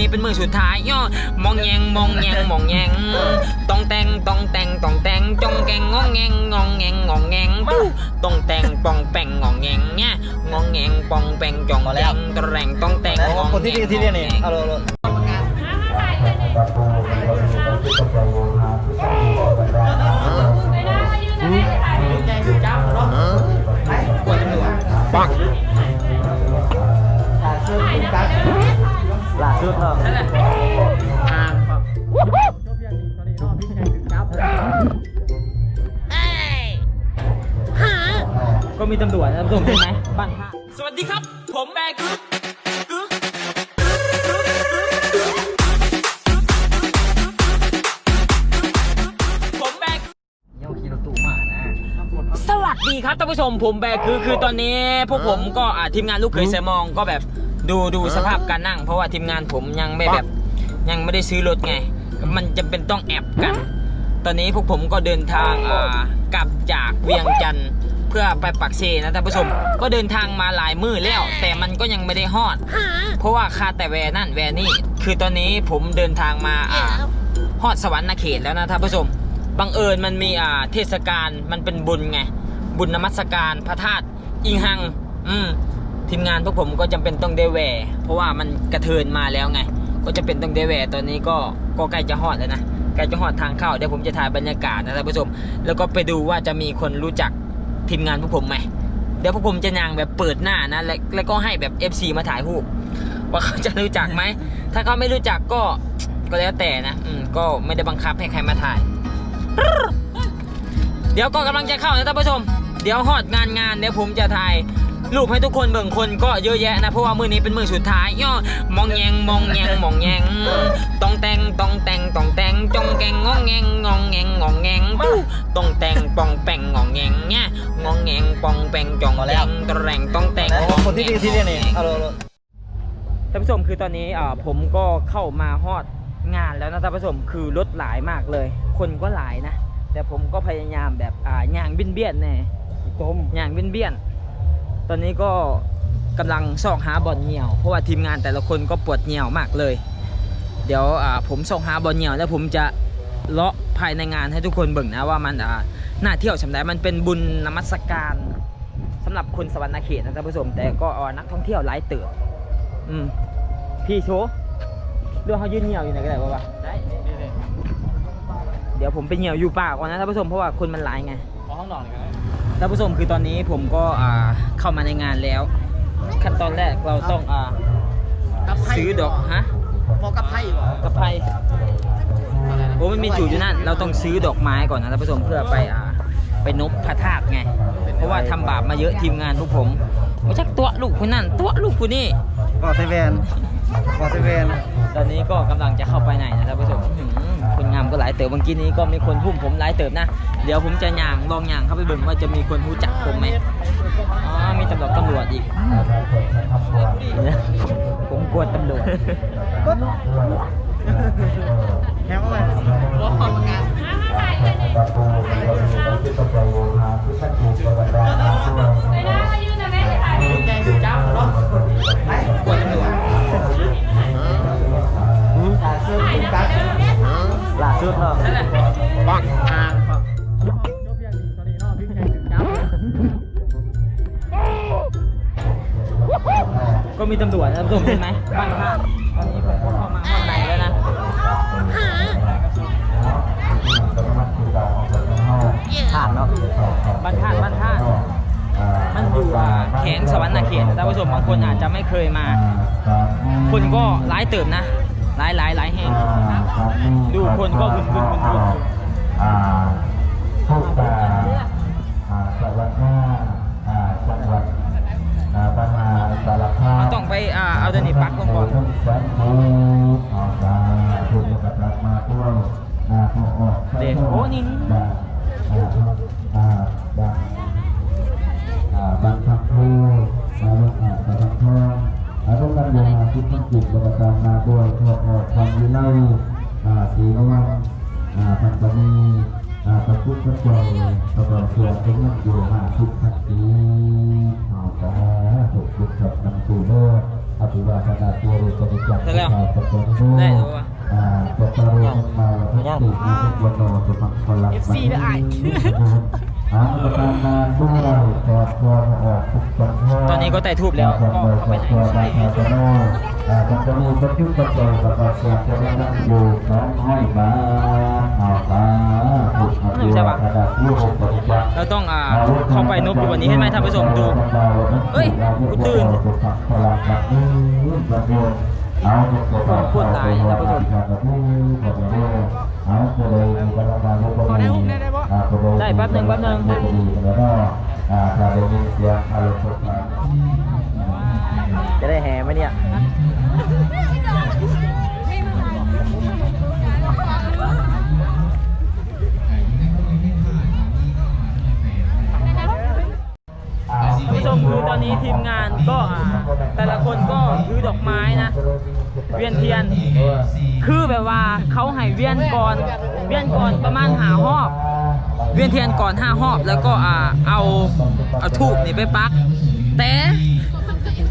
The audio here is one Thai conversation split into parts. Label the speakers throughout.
Speaker 1: นี่เป็นมือสุดท้ายย่อมองแยงมองแยงมองแยงต้องแต่งต้องแต่งต้องแต่งจองแกงงองแงงงองแงงงองแงงปู้ต้องแต่งปองแปงงองแงงเนี่ยงองแงงปองแปงจองแกงตะแรงต้องแต่ง
Speaker 2: แล้วคนที่ที่เรียนนี่เอาเลย ล่าสุดเนาะ
Speaker 1: นั่นแหละอ่าก็มีตำรวจตำรวจใช่ไหมบ้านท่าสวัสดีครับ ผมแบกึ๊กกึ๊กผมแบก
Speaker 2: เยี่ยวขี่รถตู้มานะ
Speaker 1: สวัสดีครับท่านผู้ชมผมแบกคือคือตอนนี้พวกผมก็อ่าทีมงานลูกเขยแซมองก็แบบ ดูดูสภาพการนั่ง เพราะว่าทีมงานผมยังไม่แบบยังไม่ได้ซื้อรถไง มันจะเป็นต้องแอบกัน ตอนนี้พวกผมก็เดินทางอ่ากลับจากเวียงจันทร์เพื่อไปปักเซนะท่านผู้ชม ก็เดินทางมาหลายมื้อแล้ว แต่มันก็ยังไม่ได้ฮอด เพราะว่าคาแต่แวนั่นแวนี่ คือตอนนี้ผมเดินทางมาอ่าฮอดสวรรค์เขตแล้วนะท่านผู้ชม บังเอิญมันมีอ่าเทศกาลมันเป็นบุญไง บุญนมัสการพระธาตุอิงหัง อืม ทีมงานพวกผมก็จำเป็นต้องเดแวร์เพราะว่ามันกระเทินมาแล้วไง ก็จะเป็นต้องเดแวร์ตอนนี้ก็ก็ใกล้จะฮอดแล้วนะใกล้จะฮอดทางเข้าเดี๋ยวผมจะถ่ายบรรยากาศนะท่านผู้ชม แล้วก็ไปดูว่าจะมีคนรู้จักทีมงานพวกผมไหมเดี๋ยวพวกผมจะนางแบบเปิดหน้านะแล้วแล้วก็ให้แบบ FC มาถ่ายรูปว่าเขาจะรู้จักไหมถ้าเขาไม่รู้จักก็ก็แล้วแต่นะอืมก็ไม่ได้บังคับให้ใครมาถ่าย เดี๋ยวก็กำลังจะเข้านะท่านผู้ชม เดี๋ยวฮอดงานงานเดี๋ยวผมจะถ่าย รูปให้ทุกคนเบิ่งคนก็เยอะแยะนะ เพราะว่ามือนี้เป็นมือสุดท้ายย่อมองแยงมองแยงมองแยงต้องแต่งต้องแต่งต้องแต่งจองแกงงองแงงงองแงงงองแงงปู้ต้องแต่งปองแปงงองแงงเนี่ยงองแงงปองแปงจองแกงตะแรงต้องแต่ง
Speaker 2: แล้วคนที่ที่เรียนนี่เอาเลย
Speaker 1: ท่านผู้ชมคือตอนนี้อ่าผมก็เข้ามาฮอดงานแล้วนะท่านผู้ชมคือรถหลายมากเลย คนก็หลายนะ แต่ผมก็พยายามแบบอ่าย่างบินเบี้ยนแน่
Speaker 2: ต้ม
Speaker 1: ย่างบินเบี้ยน ตอนนี้ก็กำลังซอกหาบอลเหนียว เพราะว่าทีมงานแต่ละคนก็ปวดเหนียวมากเลย เดี๋ยวอ่าผมซอกหาบอลเหนียวแล้วผมจะเลาะภายในงานให้ทุกคนเบิ่งนะว่ามันอ่าน่าเที่ยวสำหรับมันเป็นบุญนมัสการสำหรับคนสวรรค์เขตนะท่านผู้ชมแต่ก็อ่านักท่องเที่ยวหลายเติบอืมพี่โชว์เรื่องเขายืนเหี่ยวอยู่ไหนก็ได้ปะวะ
Speaker 2: ได้
Speaker 1: เดี๋ยวผมไปเหี่ยวอยู่ป่าก่อนนะท่านผู้ชมเพราะว่าคนมันหลายไง
Speaker 2: ขอห้องนอนกัน
Speaker 1: ท่านผู้ชมคือตอนนี้ผมก็อ่าเข้ามาในงานแล้ว ขั้นตอนแรกเราต้องอ่าซื้อดอกฮะ
Speaker 2: พอกับไพ่เหรอก
Speaker 1: ระไพรโอ้มันมีจุดอยู่นั่น เราต้องซื้อดอกไม้ก่อนนะท่านผู้ชมเพื่อไปอ่าไปนบพระธาตุไง เพราะว่าทำบาปมาเยอะทีมงานพวกผมไม่ใช่ตัวลูกคนนั่นตัวลูกคนนี้
Speaker 2: ก่อเซเว่นก่อเซเว่น
Speaker 1: ตอนนี้ก็กำลังจะเข้าไปไหนนะท่านผู้ชมอื้อหือ เติบเมื่อกี้นี้ก็มีคนพุ่มผมหลายเติบนะ เดี๋ยวผมจะย่างลองย่างเข้าไปเบิ่งว่าจะมีคนรู้จักผมไหมอ๋อมีตำรวจตำรวจอีก ผมกลัวตำรวจ
Speaker 2: แฮมอะไร
Speaker 1: กลั
Speaker 2: ล่าสุดเนาะ
Speaker 1: นั่แหละปังก็มีตำรวจนะท่านผู้ชมเห็นไหมบ้านท่าตอนนี้ผมก็เข้ามาข้างในแล้วนะ
Speaker 2: ผ่านเนาะ
Speaker 1: บ้านท่าบ้านท่ามันอยู่อ่าแขงสวรรค์เขตนท่านผู้ชมบางคนอาจจะไม่เคยมา คนก็หลายเติบนะ หลายหลายหลายแห่งดูคนก็วุ่นวุ่นวุ่นวุ่น
Speaker 3: อ่าผู้การอ่าสวัสดิ์หน้าอ่าจังหวัดอ่าปัญหาสารคาม
Speaker 1: เราต้องไปอ่าเอาตัวนี้ปักลงก่อน
Speaker 3: ทุกสันติเอาตาถูกกับรักมาด้วยอ่าผู้ออก
Speaker 1: เด็กโอ้
Speaker 3: นี่นี่ ปัตตานีอ่าประพุทธเจ้าประกอบตัวเป็นนักอยู่มาทุกทักทีเอาแต่ถูกบุกจับนำสู่โลกอภิวาทนาตัวรูปนิจักร
Speaker 1: ได้แล้ว
Speaker 3: ปัจจุบัน
Speaker 1: ได้รู้ปะ
Speaker 3: อ่าปัจจุบันมาทุกสิ่งที่ทุกวันโนสุขังพลัง
Speaker 4: FC เด้ออ้าย
Speaker 3: หาประการงาน ด้วยขอความออกทุกสังฆ
Speaker 1: ตอนนี้ก็ไต่ทูบแล้วก็เข้าไปไหน
Speaker 3: ตัวบาทาตโนอ่าปัจจุบันปัจจุบันปัจจุบันปัจจุบันจะได้นั่งอยู่น้องห้อยบาเอาตาถูกอภิวาทนาตัวรูปนิจักร
Speaker 1: เราต้องอ่าเข้าไปนบอยู่วันนี้ให้ไหมท่านผู้ชมดูเฮ้ยกูตื่น
Speaker 3: คนพูดหลายนะผู้ชม
Speaker 1: ได้แป๊บหนึ่งแป๊บหนึ่ง
Speaker 2: จะได้แห่ไหมเนี่ย
Speaker 1: ท่านผู้ชมคือตอนนี้ทีมงานก็อ่ วียนเทียน คือแบบว่าเขาให้เวียนก่อนเวียนก่อนประมาณหาหอบ เวียนเทียนก่อนห้าหอบ แล้วก็อ่าเอาเอาทูบนี่ไปปัก แต่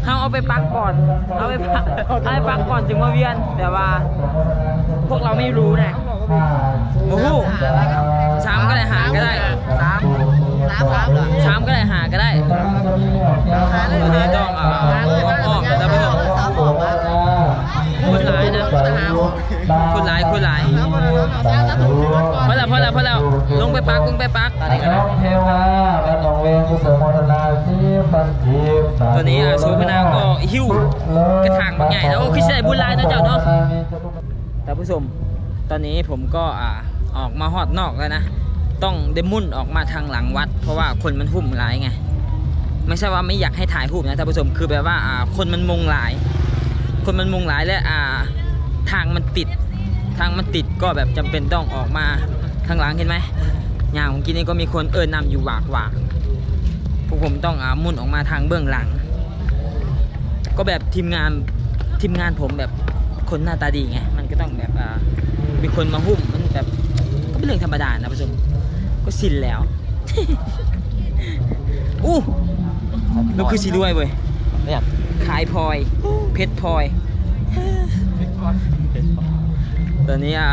Speaker 1: เขาเอาไปปักก่อน เอาไปปักเอาไปปักก่อนจึงมาเวียนแต่ว่า พวกเราไม่รู้นะ งไปปักลงไปปักตอนนี้ก็ได้
Speaker 3: เทวาและนองเวงกุศลโมทนาสีปันที
Speaker 1: ตอนนี้อะโสพนาก็หิ้วกระถางบางใหญ่แล้วโอ้คือสิได้บุญหลายเนาะเจ้าเนาะท่านผู้ชมตอนนี้ผมก็อ่าออกมาฮอดนอกแล้วนะ ต้องเดมุ่นออกมาทางหลังวัด เพราะว่าคนมันหุ่มหลายไง ไม่ใช่ว่าไม่อยากให้ถ่ายรูปนะท่านผู้ชมคือแบบว่าอ่าคนมันมุงหลาย คนมันมุงหลายและอ่าทางมันติดทางมันติดก็แบบจำเป็นต้องออกมาทางหลังเห็นไหม อย่างเมื่อกี้นี้ก็มีคนเอินนำอยู่หวากหวากพวกผมต้องอ่ามุ่นออกมาทางเบื้องหลัง ก็แบบทีมงานทีมงานผมแบบคนหน้าตาดีไงมันก็ต้องแบบอ่ามีคนมาหุ้มมันแบบก็เป็นเรื่องธรรมดานะผู้ชมก็สิ้นแล้วอู้เราคือสีรวยเว้ย
Speaker 2: เนี่ย
Speaker 1: ขายพลอย เพชรพลอย ตอนนี้อ่า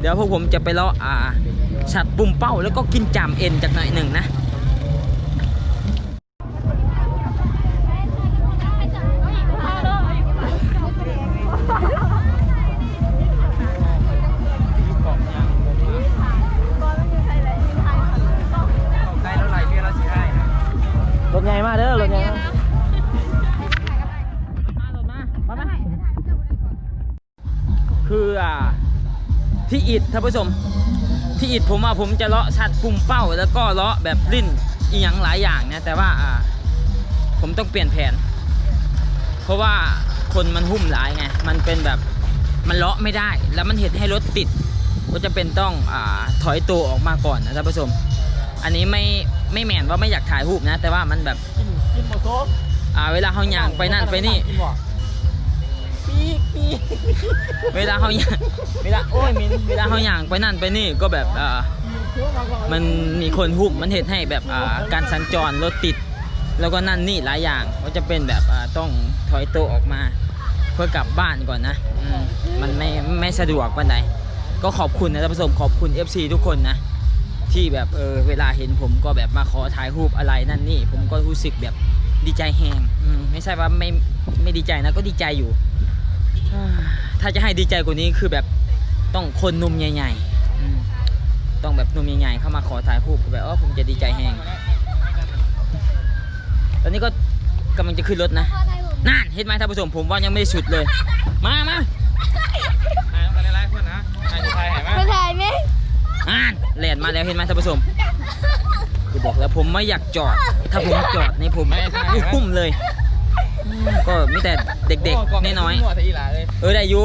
Speaker 1: เดี๋ยวพวกผมจะไปเลาะอ่าฉัดปุ่มเป้าแล้วก็กินจามเอ็นจากหน่อยหนึ่งนะ ที่อิดท่านผู้ชมที่อิดผมว่าผมจะเลาะชัดปุ่มเป้า แล้วก็เลาะแบบลิ้นอีหยังหลายอย่างนะแต่ว่าอ่าผมต้องเปลี่ยนแผน เพราะว่าคนมันหุ้มหลายไงมันเป็นแบบมันเลาะไม่ได้ แล้วมันเห็นให้รถติด ก็จะเป็นต้องอาถอยตัวออกมาก่อนนะท่านผู้ชม อันนี้ไม่ไม่แมนว่าไม่อยากถ่ายรูปนะ แต่ว่ามันแบบ
Speaker 2: กินหมดโซ่
Speaker 1: อ่าเวลาเขาย่างไปนั่นไปนี่
Speaker 2: ปีกปีก
Speaker 1: เวลาเขาย่างเวลาโอ้ยมินเวลาเขาย่างไปนั่นไปนี่ก็แบบอ่ามันมีคนหุ้มมันเหตุให้แบบอ่าการสัญจรรถติด แล้วก็นั่นนี่หลายอย่างก็จะเป็นแบบอ่าต้องถอยตัวออกมา เพื่อกลับบ้านก่อนนะอืมมันไม่ไม่สะดวกปานใดก็ขอบคุณนะท่านผู้ชมขอบคุณ FC ทุกคนนะ ที่แบบเออเวลาเห็นผมก็แบบมาขอถ่ายรูปอะไรนั่นนี่ ผมก็รู้สึกแบบดีใจแฮงอืมไม่ใช่ว่าไม่ไม่ดีใจนะก็ดีใจอยู่ ถ้าจะให้ดีใจกว่านี้คือแบบต้องคนหนุ่มใหญ่ๆอืมต้องแบบหนุ่มใหญ่ๆเข้ามาขอถ่ายรูปแบบว่าผมจะดีใจแฮงตอนนี้ก็กำลังจะขึ้นรถนะนั่นเห็นไหมท่านผู้ชมผมว่ายังไม่ได้สุดเลย มามา
Speaker 4: ไม่ถ่ายไหม
Speaker 1: อ่านแลนมาแล้วเห็นไหมท่านผู้ชมคือบอกแล้วผมไม่อยากจอด ถ้าผมจอดนี่ผมพุ่มเลยอืม ก็มีแต่เด็กๆน้อยๆเออได้อยู่